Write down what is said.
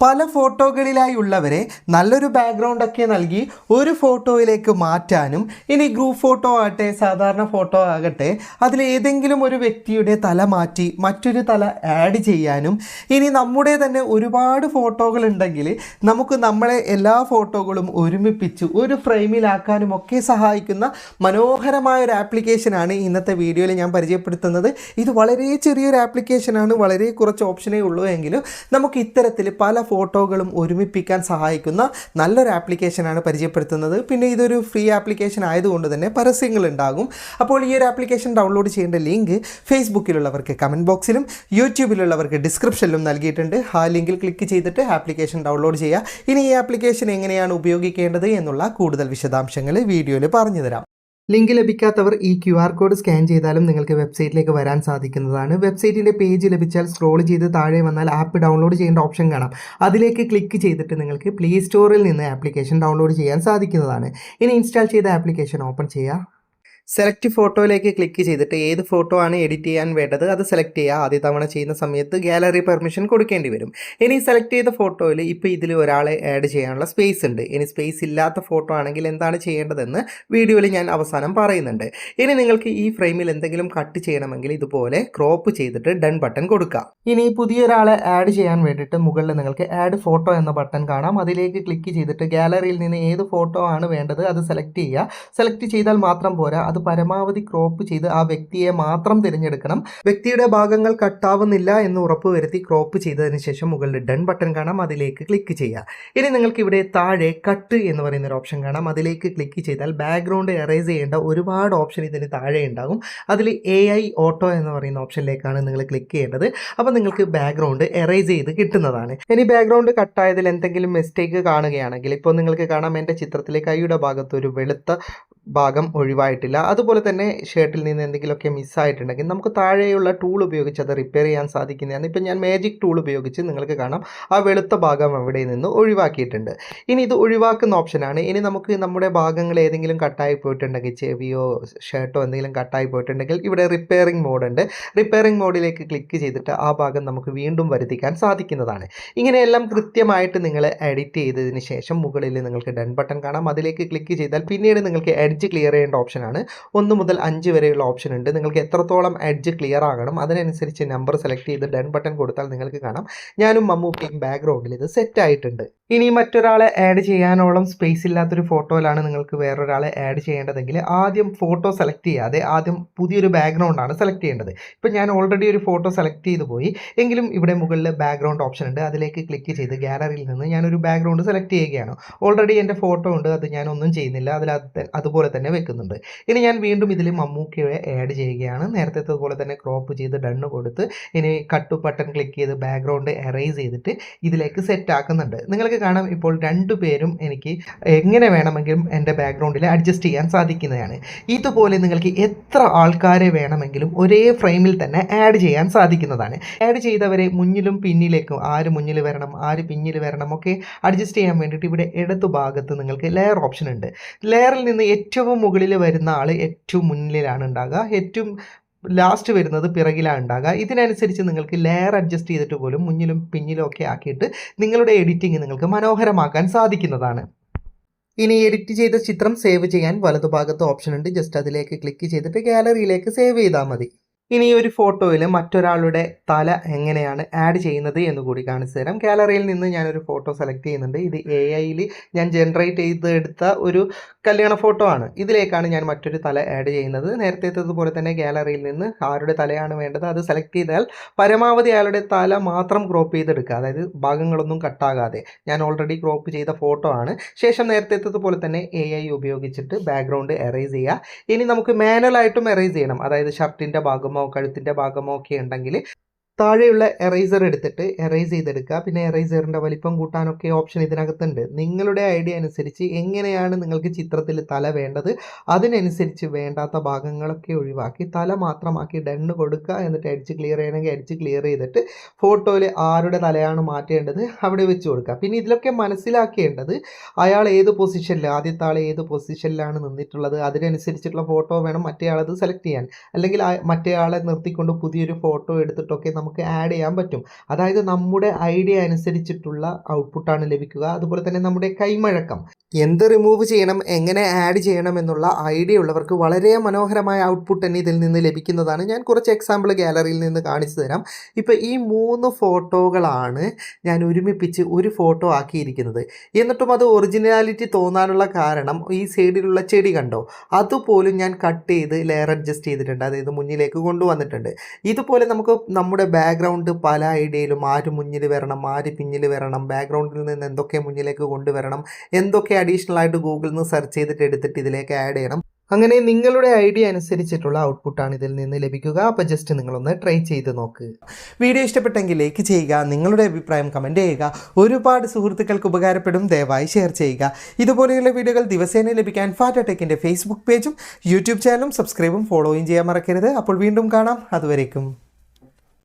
പല ഫോട്ടോകളിലായി ഉള്ളവരെ നല്ലൊരു ബാക്ക്ഗ്രൗണ്ട് ഒക്കെ നൽകി ഒരു ഫോട്ടോയിലേക്ക് മാറ്റാനും ഇനി ഗ്രൂപ്പ് ഫോട്ടോ ആകട്ടെ സാധാരണ ഫോട്ടോ ആകട്ടെ അതിൽ ഏതെങ്കിലും ഒരു വ്യക്തിയുടെ തല മാറ്റി മറ്റൊരു തല ആഡ് ചെയ്യാനും ഇനി നമ്മുടെ തന്നെ ഒരുപാട് ഫോട്ടോകൾ ഉണ്ടെങ്കിൽ നമുക്ക് നമ്മളെ എല്ലാ ഫോട്ടോകളും ഒരുമിപ്പിച്ച് ഒരു ഫ്രെയിമിലാക്കാനും ഒക്കെ സഹായിക്കുന്ന മനോഹരമായ ഒരു ആപ്ലിക്കേഷനാണ് ഇന്നത്തെ വീഡിയോയിൽ ഞാൻ പരിചയപ്പെടുത്തുന്നത്. ഇത് വളരെ ചെറിയൊരു ആപ്ലിക്കേഷനാണ് വളരെ കുറച്ച് ഓപ്ഷനേ ഉള്ളൂ എങ്കിലും നമുക്ക് ഇത്തരത്തിൽ പല ഫോട്ടോകളും ഒരുമിപ്പിക്കാൻ സഹായിക്കുന്ന നല്ലൊരു ആപ്ലിക്കേഷനാണ് പരിചയപ്പെടുത്തുന്നത്. പിന്നെ ഇതൊരു ഫ്രീ ആപ്ലിക്കേഷൻ ആയതുകൊണ്ട് തന്നെ പരസ്യങ്ങൾ ഉണ്ടാകും അപ്പോൾ ഈ ഒരു ആപ്ലിക്കേഷൻ ഡൗൺലോഡ് ചെയ്യേണ്ട ലിങ്ക് ഫേസ്ബുക്കിലുള്ളവർക്ക് കമന്റ് ബോക്സിലും യൂട്യൂബിലുള്ളവർക്ക് ഡിസ്ക്രിപ്ഷനിലും നൽകിയിട്ടുണ്ട്. ആ ലിങ്കിൽ ക്ലിക്ക് ചെയ്തിട്ട് ആപ്ലിക്കേഷൻ ഡൗൺലോഡ് ചെയ്യുക. ഇനി ഈ ആപ്ലിക്കേഷൻ എങ്ങനെയാണ് ഉപയോഗിക്കേണ്ടത് എന്നുള്ള കൂടുതൽ വിശദാംശങ്ങൾ വീഡിയോയിൽ പറഞ്ഞു തരാം ലിങ്ക് ലഭിക്കാത്തവർ ഈ ക്യു ആർ കോഡ് സ്കാൻ ചെയ്താലും നിങ്ങൾക്ക് വെബ്സൈറ്റിലേക്ക് വരാൻ സാധിക്കുന്നതാണ്. വെബ്സൈറ്റിന്റെ പേജ് ലഭിച്ചാൽ സ്ക്രോൾ ചെയ്ത് താഴെ വന്നാൽ ആപ്പ് ഡൗൺലോഡ് ചെയ്യേണ്ട ഓപ്ഷൻ കാണാം. അതിലേക്ക് ക്ലിക്ക് ചെയ്തിട്ട് നിങ്ങൾക്ക് പ്ലേ സ്റ്റോറിൽ നിന്ന് ആപ്ലിക്കേഷൻ ഡൗൺലോഡ് ചെയ്യാൻ സാധിക്കുന്നതാണ്. ഇനി ഇൻസ്റ്റാൾ ചെയ്ത ആപ്ലിക്കേഷൻ ഓപ്പൺ ചെയ്യുക. സെലക്ട് ഫോട്ടോയിലേക്ക് ക്ലിക്ക് ചെയ്തിട്ട് ഏത് ഫോട്ടോ ആണ് എഡിറ്റ് ചെയ്യാൻ വേണ്ടത് അത് സെലക്ട് ചെയ്യുക. ആദ്യ തവണ ചെയ്യുന്ന സമയത്ത് ഗാലറി പെർമിഷൻ കൊടുക്കേണ്ടി വരും. ഇനി സെലക്ട് ചെയ്ത ഫോട്ടോയിൽ ഇപ്പോൾ ഇതിൽ ഒരാളെ ആഡ് ചെയ്യാനുള്ള സ്പേസ് ഉണ്ട്. ഇനി സ്പേസ് ഇല്ലാത്ത ഫോട്ടോ ആണെങ്കിൽ എന്താണ് ചെയ്യേണ്ടതെന്ന് വീഡിയോയിൽ ഞാൻ അവസാനം പറയുന്നുണ്ട്. ഇനി നിങ്ങൾക്ക് ഈ ഫ്രെയിമിൽ എന്തെങ്കിലും കട്ട് ചെയ്യണമെങ്കിൽ ഇതുപോലെ ക്രോപ്പ് ചെയ്തിട്ട് ഡൺ ബട്ടൺ കൊടുക്കുക. ഇനി പുതിയൊരാളെ ആഡ് ചെയ്യാൻ വേണ്ടിയിട്ട് മുകളിൽ നിങ്ങൾക്ക് ആഡ് ഫോട്ടോ എന്ന ബട്ടൺ കാണാം. അതിലേക്ക് ക്ലിക്ക് ചെയ്തിട്ട് ഗാലറിയിൽ നിന്ന് ഏത് ഫോട്ടോ ആണ് വേണ്ടത് അത് സെലക്ട് ചെയ്യുക. സെലക്ട് ചെയ്താൽ മാത്രം പോരാ. അത് പരമാവധി ക്രോപ്പ് ചെയ്ത് ആ വ്യക്തിയെ മാത്രം തിരഞ്ഞെടുക്കണം. വ്യക്തിയുടെ ഭാഗങ്ങൾ കട്ടാവുന്നില്ല എന്ന് ഉറപ്പുവരുത്തി ക്രോപ്പ് ചെയ്തതിന് ശേഷം മുകളിൽ ഡൺ ബട്ടൺ കാണാം. അതിലേക്ക് ക്ലിക്ക് ചെയ്യുക. ഇനി നിങ്ങൾക്ക് ഇവിടെ താഴെ കട്ട് എന്ന് പറയുന്ന ഒരു ഓപ്ഷൻ കാണാം. അതിലേക്ക് ക്ലിക്ക് ചെയ്താൽ ബാക്ക്ഗ്രൗണ്ട് എറേസ് ചെയ്യേണ്ട ഒരുപാട് ഓപ്ഷൻ ഇതിന് താഴെ ഉണ്ടാകും. അതിൽ എ ഐ ഓട്ടോ എന്ന് പറയുന്ന ഓപ്ഷനിലേക്കാണ് നിങ്ങൾ ക്ലിക്ക് ചെയ്യേണ്ടത്. അപ്പോൾ നിങ്ങൾക്ക് ബാക്ക്ഗ്രൗണ്ട് എറേസ് ചെയ്ത് കിട്ടുന്നതാണ്. ഇനി ബാക്ക്ഗ്രൗണ്ട് കട്ടായതിൽ എന്തെങ്കിലും മിസ്റ്റേക്ക് കാണുകയാണെങ്കിൽ ഇപ്പോൾ നിങ്ങൾക്ക് കാണാം. എന്റെ ചിത്രത്തിലെ കൈയുടെ ഭാഗത്ത് ഒരു വെളുത്ത ഭാഗം ഒഴിവായിട്ടില്ല. അതുപോലെ തന്നെ ഷർട്ടിൽ നിന്ന് എന്തെങ്കിലുമൊക്കെ മിസ്സായിട്ടുണ്ടെങ്കിൽ നമുക്ക് താഴെയുള്ള ടൂൾ ഉപയോഗിച്ച് അത് റിപ്പയർ ചെയ്യാൻ സാധിക്കുന്നതാണ്. ഇപ്പം ഞാൻ മാജിക് ടൂൾ ഉപയോഗിച്ച് നിങ്ങൾക്ക് കാണാം. ആ വെളുത്ത ഭാഗം അവിടെ നിന്ന് ഒഴിവാക്കിയിട്ടുണ്ട്. ഇനി ഇത് ഒഴിവാക്കുന്ന ഓപ്ഷനാണ് ഇനി നമുക്ക് നമ്മുടെ ഭാഗങ്ങൾ ഏതെങ്കിലും കട്ടായി പോയിട്ടുണ്ടെങ്കിൽ ചെവിയോ ഷർട്ടോ എന്തെങ്കിലും കട്ടായി പോയിട്ടുണ്ടെങ്കിൽ ഇവിടെ റിപ്പയറിംഗ് മോഡുണ്ട് റിപ്പയറിംഗ് മോഡിലേക്ക് ക്ലിക്ക് ചെയ്തിട്ട് ആ ഭാഗം നമുക്ക് വീണ്ടും വരുത്തിക്കാൻ സാധിക്കുന്നതാണ്. ഇങ്ങനെയെല്ലാം കൃത്യമായിട്ട് നിങ്ങൾ എഡിറ്റ് ചെയ്തതിന് ശേഷം മുകളിൽ നിങ്ങൾക്ക് ഡൺ ബട്ടൺ കാണാം. അതിലേക്ക് ക്ലിക്ക് ചെയ്താൽ പിന്നീട് നിങ്ങൾക്ക് എഡ്ജ് ക്ലിയർ ചെയ്യേണ്ട ഓപ്ഷനാണ് ഒന്ന് മുതൽ അഞ്ച് വരെയുള്ള ഓപ്ഷൻ ഉണ്ട്. നിങ്ങൾക്ക് എത്രത്തോളം എഡ്ജ് ക്ലിയർ ആകണം അതിനനുസരിച്ച് നമ്പർ സെലക്ട് ചെയ്ത് ഡൺ ബട്ടൺ കൊടുത്താൽ നിങ്ങൾക്ക് കാണാം. ഞാനും മമ്മൂക്കയും ബാക്ക്ഗ്രൗണ്ടിൽ ഇത് സെറ്റ് ആയിട്ടുണ്ട്. ഇനി മറ്റൊരാളെ ആഡ് ചെയ്യാനോളം സ്പേസ് ഇല്ലാത്തൊരു ഫോട്ടോയിലാണ് നിങ്ങൾക്ക് വേറൊരാളെ ആഡ് ചെയ്യേണ്ടതെങ്കിൽ ആദ്യം ഫോട്ടോ സെലക്ട് ചെയ്യാതെ ആദ്യം പുതിയൊരു ബാക്ക്ഗ്രൗണ്ടാണ് സെലക്ട് ചെയ്യേണ്ടത്. ഇപ്പം ഞാൻ ഓൾറെഡി ഒരു ഫോട്ടോ സെലക്ട് ചെയ്ത് പോയി. എങ്കിലും ഇവിടെ മുകളിൽ ബാക്ക്ഗ്രൗണ്ട് ഓപ്ഷൻ ഉണ്ട്. അതിലേക്ക് ക്ലിക്ക് ചെയ്ത് ഗാലറിയിൽ നിന്ന് ഞാനൊരു ബാക്ക്ഗ്രൗണ്ട് സെലക്ട് ചെയ്യുകയാണ്. ഓൾറെഡി എന്റെ ഫോട്ടോ ഉണ്ട്. അത് ഞാൻ ഒന്നും ചെയ്യുന്നില്ല. അതിൽ അതുപോലെ തന്നെ വെക്കുന്നുണ്ട്. ഇനി ഞാൻ വീണ്ടും ഇതിൽ മമ്മൂക്കയെ ആഡ് ചെയ്യുകയാണ്. നേരത്തെ അതുപോലെ തന്നെ ക്രോപ്പ് ചെയ്ത് ഡണ്ണ് കൊടുത്ത് ഇനി കട്ട് ബട്ടൺ ക്ലിക്ക് ചെയ്ത് ബാക്ക്ഗ്രൗണ്ട് എറേസ് ചെയ്തിട്ട് ഇതിലേക്ക് സെറ്റ് ആക്കുന്നുണ്ട്. നിങ്ങൾക്ക് കാണാം ഇപ്പോൾ രണ്ടു പേരും എനിക്ക് എങ്ങനെ വേണമെങ്കിലും എന്റെ ബാക്ക്ഗ്രൗണ്ടിൽ അഡ്ജസ്റ്റ് ചെയ്യാൻ സാധിക്കുന്നതാണ്. ഇതുപോലെ നിങ്ങൾക്ക് എത്ര ആൾക്കാരെ വേണമെങ്കിലും ഒരേ ഫ്രെയിമിൽ തന്നെ ആഡ് ചെയ്യാൻ സാധിക്കുന്നതാണ്. ആഡ് ചെയ്തവരെ മുന്നിലും പിന്നിലേക്കും ആര് മുന്നിൽ വരണം ആര് പിന്നിൽ വരണം ഒക്കെ അഡ്ജസ്റ്റ് ചെയ്യാൻ വേണ്ടിയിട്ട് ഇവിടെ ഇടതു ഭാഗത്ത് നിങ്ങൾക്ക് ലെയർ ഓപ്ഷൻ ഉണ്ട്. ലെയറിൽ നിന്ന് ഏറ്റവും മുകളിൽ വരുന്ന ആൾ ഏറ്റവും മുന്നിലാണ് ഉണ്ടാകുക ഏറ്റവും ലാസ്റ്റ് വരുന്നത് പിറകിലാണ് ഉണ്ടാകുക. ഇതിനനുസരിച്ച് നിങ്ങൾക്ക് ലെയർ അഡ്ജസ്റ്റ് ചെയ്തിട്ട് പോലും മുന്നിലും പിന്നിലും ഒക്കെ ആക്കിയിട്ട് നിങ്ങളുടെ എഡിറ്റിംഗ് നിങ്ങൾക്ക് മനോഹരമാക്കാൻ സാധിക്കുന്നതാണ്. ഇനി എഡിറ്റ് ചെയ്ത ചിത്രം സേവ് ചെയ്യാൻ വലതുഭാഗത്ത് ഓപ്ഷൻ ഉണ്ട്. ജസ്റ്റ് അതിലേക്ക് ക്ലിക്ക് ചെയ്തിട്ട് ഗാലറിയിലേക്ക് സേവ് ചെയ്താൽ മതി. ഇനി ഒരു ഫോട്ടോയിൽ മറ്റൊരാളുടെ തല എങ്ങനെയാണ് ആഡ് ചെയ്യുന്നത് എന്ന് കൂടി കാണിച്ചു തരാം. ഗാലറിയിൽ നിന്ന് ഞാനൊരു ഫോട്ടോ സെലക്ട് ചെയ്യുന്നുണ്ട്. ഇത് എ ഐയിൽ ഞാൻ ജനറേറ്റ് ചെയ്തെടുത്ത ഒരു കല്യാണ ഫോട്ടോ ആണ്. ഇതിലേക്കാണ് ഞാൻ മറ്റൊരു തല ആഡ് ചെയ്യുന്നത്. നേരത്തേത്തതുപോലെ തന്നെ ഗാലറിയിൽ നിന്ന് ആരുടെ തലയാണ് വേണ്ടത് അത് സെലക്ട് ചെയ്താൽ പരമാവധി അയാളുടെ തല മാത്രം ക്രോപ്പ് ചെയ്തെടുക്കുക. അതായത് ഭാഗങ്ങളൊന്നും കട്ടാകാതെ ഞാൻ ഓൾറെഡി ക്രോപ്പ് ചെയ്ത ഫോട്ടോ ആണ്. ശേഷം നേരത്തേത്തതുപോലെ തന്നെ എ ഐ ഉപയോഗിച്ചിട്ട് ബാക്ക്ഗ്രൗണ്ട് എറേസ് ചെയ്യുക. ഇനി നമുക്ക് മാനുവലായിട്ടും എറേസ് ചെയ്യണം. അതായത് ഷർട്ടിന്റെ ഭാഗമോ കഴുത്തിന്റെ ഭാഗമോ ഒക്കെ ഉണ്ടെങ്കിൽ താഴെയുള്ള എറൈസർ എടുത്തിട്ട് എറൈസ് ചെയ്തെടുക്കുക. പിന്നെ എറേസറിന്റെ വലിപ്പം കൂട്ടാനൊക്കെ ഓപ്ഷൻ ഇതിനകത്തുണ്ട്. നിങ്ങളുടെ ഐഡിയ അനുസരിച്ച് എങ്ങനെയാണ് നിങ്ങൾക്ക് ചിത്രത്തിൽ തല വേണ്ടത് അതിനനുസരിച്ച് വേണ്ടാത്ത ഭാഗങ്ങളൊക്കെ ഒഴിവാക്കി തല മാത്രമാക്കി ഡണ്ണ് കൊടുക്കുക. എന്നിട്ട് അടിച്ച് ക്ലിയർ ചെയ്യണമെങ്കിൽ അടിച്ച് ക്ലിയർ ചെയ്തിട്ട് ഫോട്ടോയിൽ ആരുടെ തലയാണ് മാറ്റേണ്ടത് അവിടെ വെച്ച് കൊടുക്കുക. പിന്നെ ഇതിലൊക്കെ മനസ്സിലാക്കേണ്ടത് അയാൾ ഏത് പൊസിഷനിൽ ആദ്യത്തെ ആൾ ഏത് പൊസിഷനിലാണ് നിന്നിട്ടുള്ളത് അതിനനുസരിച്ചിട്ടുള്ള ഫോട്ടോ വേണം മറ്റേ ആളത് സെലക്ട് ചെയ്യാൻ. അല്ലെങ്കിൽ മറ്റേ ആളെ നിർത്തിക്കൊണ്ട് പുതിയൊരു ഫോട്ടോ എടുത്തിട്ടൊക്കെ നമുക്ക് ആഡ് ചെയ്യാൻ പറ്റും. അതായത് നമ്മുടെ ഐഡിയ അനുസരിച്ചിട്ടുള്ള ഔട്ട്പുട്ടാണ് ലഭിക്കുക. അതുപോലെ തന്നെ നമ്മുടെ കൈമഴക്കം. എന്ത് റിമൂവ് ചെയ്യണം എങ്ങനെ ആഡ് ചെയ്യണം എന്നുള്ള ഐഡിയ ഉള്ളവർക്ക് വളരെ മനോഹരമായ ഔട്ട്പുട്ട് തന്നെ ഇതിൽ നിന്ന് ലഭിക്കുന്നതാണ്. ഞാൻ കുറച്ച് എക്സാമ്പിൾ ഗാലറിയിൽ നിന്ന് കാണിച്ചു തരാം. ഇപ്പോൾ ഈ മൂന്ന് ഫോട്ടോകളാണ് ഞാൻ ഒരുമിപ്പിച്ച് ഒരു ഫോട്ടോ ആക്കിയിരിക്കുന്നത്. എന്നിട്ടും അത് ഒറിജിനാലിറ്റി തോന്നാനുള്ള കാരണം ഈ സൈഡിലുള്ള ചെടി കണ്ടോ? അതുപോലും ഞാൻ കട്ട് ചെയ്ത് ലെയർ അഡ്ജസ്റ്റ് ചെയ്തിട്ടുണ്ട്. അതായത് മുന്നിലേക്ക് കൊണ്ടുവന്നിട്ടുണ്ട്. ഇതുപോലെ നമുക്ക് നമ്മുടെ ബാക്ക്ഗ്രൗണ്ട് പല ഐഡിയയിലും ആര് മുന്നിൽ വരണം ആര് പിന്നിൽ വരണം ബാക്ക്ഗ്രൗണ്ടിൽ നിന്ന് എന്തൊക്കെ മുന്നിലേക്ക് കൊണ്ടുവരണം എന്തൊക്കെ അഡീഷണൽ ആയിട്ട് ഗൂഗിളിൽ നിന്ന് സെർച്ച് ചെയ്തിട്ട് എടുത്തിട്ട് ഇതിലേക്ക് ആഡ് ചെയ്യണം. അങ്ങനെ നിങ്ങളുടെ ഐഡിയ അനുസരിച്ചിട്ടുള്ള ഔട്ട്പുട്ടാണ് ഇതിൽ നിന്ന് ലഭിക്കുക. അപ്പോൾ ജസ്റ്റ് നിങ്ങളൊന്ന് ട്രൈ ചെയ്ത് നോക്ക്. വീഡിയോ ഇഷ്ടപ്പെട്ടെങ്കിൽ ലൈക്ക് ചെയ്യുക നിങ്ങളുടെ അഭിപ്രായം കമന്റ് ചെയ്യുക ഒരുപാട് സുഹൃത്തുക്കൾക്ക് ഉപകാരപ്പെടും ദയവായി ഷെയർ ചെയ്യുക. ഇതുപോലെയുള്ള വീഡിയോകൾ ദിവസേന ലഭിക്കാൻ ഫാറ്റ ടെക്കിന്റെ ഫേസ്ബുക്ക് പേജും യൂട്യൂബ് ചാനലും സബ്സ്ക്രൈബും ഫോളോയും ചെയ്യാൻ മറക്കരുത്. അപ്പോൾ വീണ്ടും കാണാം. അതുവരേക്കും.